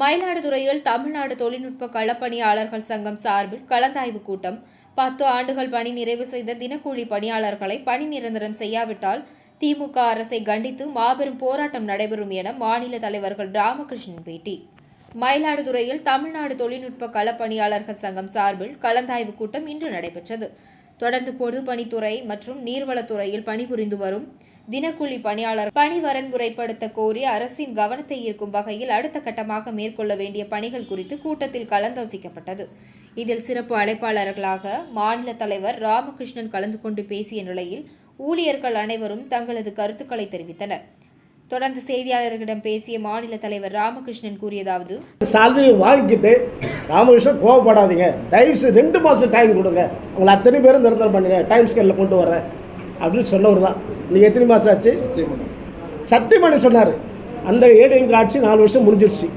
மயிலாடுதுறையில் தமிழ்நாடு தொழில்நுட்ப களப்பணியாளர்கள் சங்கம் சார்பில் கலந்தாய்வு கூட்டம். பத்து ஆண்டுகள் பணி நிறைவு செய்த தினக்கூலி பணியாளர்களை பணி நிரந்தரம் செய்யாவிட்டால் திமுக அரசை கண்டித்து மாபெரும் போராட்டம் நடைபெறும் என மாநில தலைவர்கள் ராமகிருஷ்ணன் பேட்டி. மயிலாடுதுறையில் தமிழ்நாடு தொழில்நுட்ப களப்பணியாளர்கள் சங்கம் சார்பில் கலந்தாய்வு கூட்டம் இன்று நடைபெற்றது. தொடர்ந்து பொதுப்பணித்துறை மற்றும் நீர்வளத்துறையில் பணிபுரிந்து வரும் தினக்கூலி பணியாளர் பணி வரன்முறைப்படுத்த கோரி அரசின் கவனத்தை ஈர்க்கும் வகையில் அடுத்த கட்டமாக மேற்கொள்ள வேண்டிய பணிகள் குறித்து கூட்டத்தில் கலந்தாலோசிக்கப்பட்டது. இதில் சிறப்பு அழைப்பாளர்களாக மாநில தலைவர் ராமகிருஷ்ணன் கலந்து கொண்டு பேசிய நிலையில் ஊழியர்கள் அனைவரும் தங்களது கருத்துக்களை தெரிவித்தனர். தொடர்ந்து செய்தியாளர்களிடம் பேசிய மாநில தலைவர் ராமகிருஷ்ணன் கூறியதாவது சால்வையை வாங்கிக்கிட்டு ராமகிருஷ்ணன் கோவப்படாதீங்க. தயவு ரெண்டு மாதம் டைம் கொடுங்க. உங்களை அத்தனை பேரும் நிரந்தரம் பண்ணுங்க டைம் ஸ்கேலில் கொண்டு வரேன் அப்படின்னு சொன்னவர் தான். நீங்கள் எத்தனை மாதம் ஆச்சு? சத்தியமணி சொன்னார். அந்த ஏடிஎம் ஆட்சி நாலு வருஷம் முடிஞ்சிடுச்சு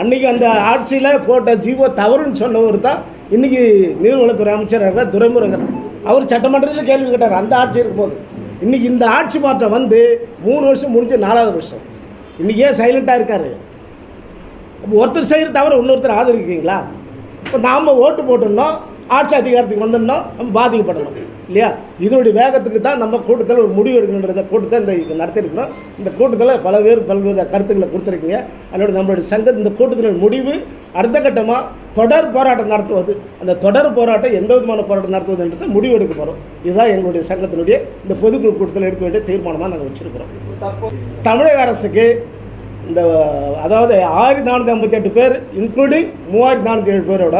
அன்றைக்கி அந்த ஆட்சியில் போட்ட ஜீவோ தவறுன்னு சொன்னவர் தான் இன்றைக்கி நீர்வளத்துறை அமைச்சர் இருக்கிற துரைமுருகன் அவர் சட்டமன்றத்தில் கேள்வி கேட்டார். அந்த ஆட்சி இருக்கும்போது. இன்றைக்கி இந்த ஆட்சி மாற்றம் வந்து மூணு வருஷம் முடிஞ்சு நாலாவது வருஷம். இன்றைக்கி ஏன் சைலண்ட்டாக இருக்கார்? ஒருத்தர் செய்கிற தவிர இன்னொருத்தர் ஆதரிக்கிறீங்களா? இப்போ நாம் ஓட்டு போட்டோம்னா ஆட்சி அதிகாரத்துக்கு வந்தோம்னா நம்ம பாதிக்கப்படணும். இல்லையா? இதனுடைய வேகத்துக்கு தான் நம்ம கூட்டத்தில் ஒரு முடிவு எடுக்கணுன்றத கூட்டத்தை இந்த நடத்தியிருக்கிறோம். இந்த கூட்டத்தில் பல பேர் பல்வேறு கருத்துக்களை கொடுத்துருக்கீங்க. அதோட நம்மளுடைய சங்கம் இந்த கூட்டத்தினுடைய முடிவு அடுத்த கட்டமாக தொடர் போராட்டம் நடத்துவது. அந்த தொடர் போராட்டம் எந்த விதமான போராட்டம் நடத்துவதுன்றத முடிவு எடுக்க போகிறோம் இதுதான் எங்களுடைய சங்கத்தினுடைய இந்த பொதுக்குழு கூட்டத்தில் எடுக்க வேண்டிய தீர்மானமாக நாங்கள் வச்சுருக்கிறோம். தமிழக அரசுக்கு இந்த அதாவது ஆயிரத்தி நானூற்றி ஐம்பத்தெட்டு பேர் இன்க்ளூடிங் மூவாயிரத்தி நானூற்றி ஏழு பேரோட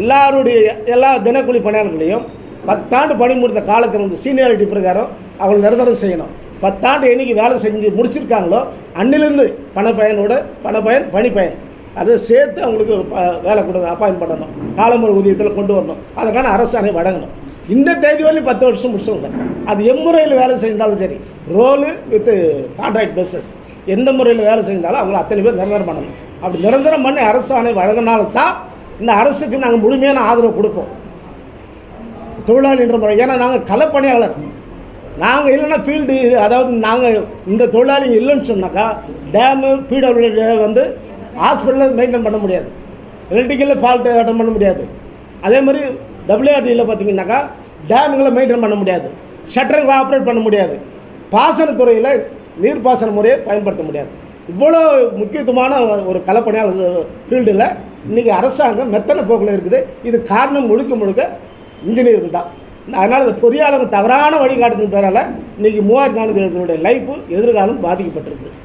எல்லாருடைய எல்லா தினக்கூலி பணியாளர்களையும் பத்தாண்டு பணிமுடித்த காலத்தில் வந்து சீனியாரிட்டி பிரகாரம் அவங்களை நிரந்தரம் செய்யணும். பத்தாண்டு என்றைக்கு வேலை செஞ்சு முடிச்சிருக்காங்களோ அன்னிலிருந்து பணப்பயனோட பணப்பயன் பணிப்பயன். அதை சேர்த்து அவங்களுக்கு வேலை கொடுக்கணும் அப்பாயின் பண்ணணும். காலமுறை ஊதியத்தில் கொண்டு வரணும். அதுக்கான அரசாணை வழங்கணும். இந்த தேதி வரையும் பத்து வருஷம் முடிச்சவங்க அது எம்முறையில் வேலை செஞ்சாலும் சரி ரோலு வித் கான்ட்ராக்ட் பேசஸ் எந்த முறையில் வேலை செஞ்சாலும் அவங்கள அத்தனை பேர் நிரந்தரம் பண்ணணும். அப்படி நிரந்தரம் பண்ணி அரசாணை வழங்கினால்தான் இந்த அரசுக்கு நாங்கள் முழுமையான ஆதரவு கொடுப்போம். தொழிலாளி என்ற முறை. ஏன்னா நாங்கள் களப்பணியாளர் நாங்கள் இல்லைன்னா ஃபீல்டு அதாவது நாங்கள் இந்த தொழிலாளி இல்லைன்னு சொன்னாக்கா டேமு பிடபிள்யூ வந்து ஹாஸ்பிட்டலில் மெயின்டைன் பண்ண முடியாது. எலக்ட்ரிக்கலில் ஃபால்ட்டு அட்டன் பண்ண முடியாது. அதே மாதிரி டபிள்யூஆர்டியில் பார்த்தீங்கன்னாக்கா டேமுங்களை மெயின்டைன் பண்ண முடியாது. ஷட்டருங்களை ஆப்ரேட் பண்ண முடியாது. பாசனத்துறையில் நீர்ப்பாசன முறையை பயன்படுத்த முடியாது. இவ்வளோ முக்கியத்துவமான ஒரு களப்பணியாளர் ஃபீல்டில் இன்றைக்கி அரசாங்கம் மெத்தனை போக்கில் இருக்குது. இது காரணம் முழுக்க முழுக்க இன்ஜினியருக்கு தான். அதனால் இந்த பொறியாளர் தவறான வழிகாட்டுதல் பேரால் இன்றைக்கி மூவாயிரத்தி நானூற்றி லைஃப் எதிர்காலம் பாதிக்கப்பட்டிருக்கு